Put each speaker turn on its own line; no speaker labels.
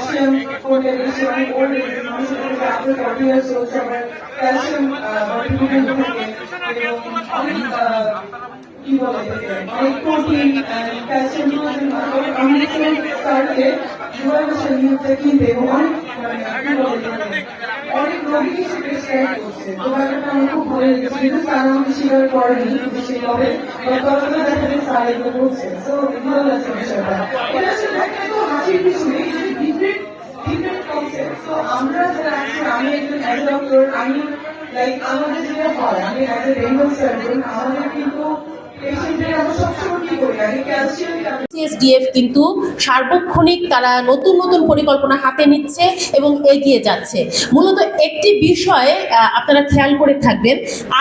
মানে বলছে ক্যালসিয়াম করলে বেশি অনেক ওল্ড মানুষের থেকে আপনি ফর্টি ইয়ার্স হচ্ছে আবার ক্যালসিয়াম বডির থাকে এবং অনেক কি বলে অনেক প্রোটিন ক্যালসিয়াম আমি স্যারকে দুবার বছর নিউজটা কিনতে এবং অনেক মানে অনেক রোগী প্রেসক্রাইব করছে। তো ব্যাপারটা আমার খুব ভালো লেগেছে। কিন্তু স্যার আমাকে স্বীকার করেনি যে সেইভাবে বা তখন দেখা যায় স্যার এগুলো করছে। তো ভালো লাগছে বিষয়টা? আমি আমাদের যেটা হয়, আমি সার্জন আমাদের কিন্তু
সিএসডিএফ কিন্তু সার্বক্ষণিক তারা নতুন নতুন পরিকল্পনা হাতে নিচ্ছে এবং এগিয়ে যাচ্ছে। মূলত একটি বিষয়ে আপনারা খেয়াল করে থাকবেন